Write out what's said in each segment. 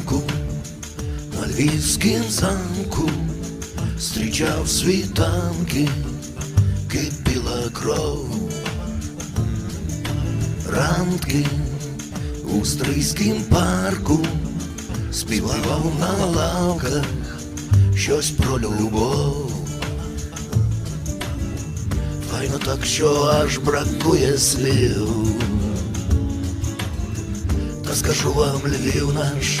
Зранку на львівськім замку зустрічав світанки, кипіла кров. Ранки у стрийськім парку співав на лавках щось про любов. Файно так, що аж бракує слів. Та скажу вам, Львів наш,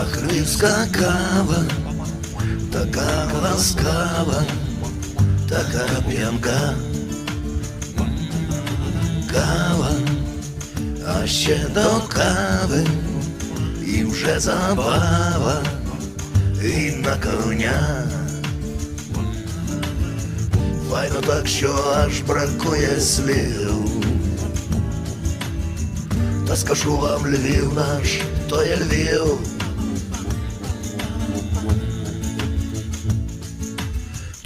Ахривська кава, така ласкава, така п'янка. Кава, а ще до кави, і вже забава, і на коня. Файно так, що аж бракує слів. Та скажу вам, Львів наш, то є Львів.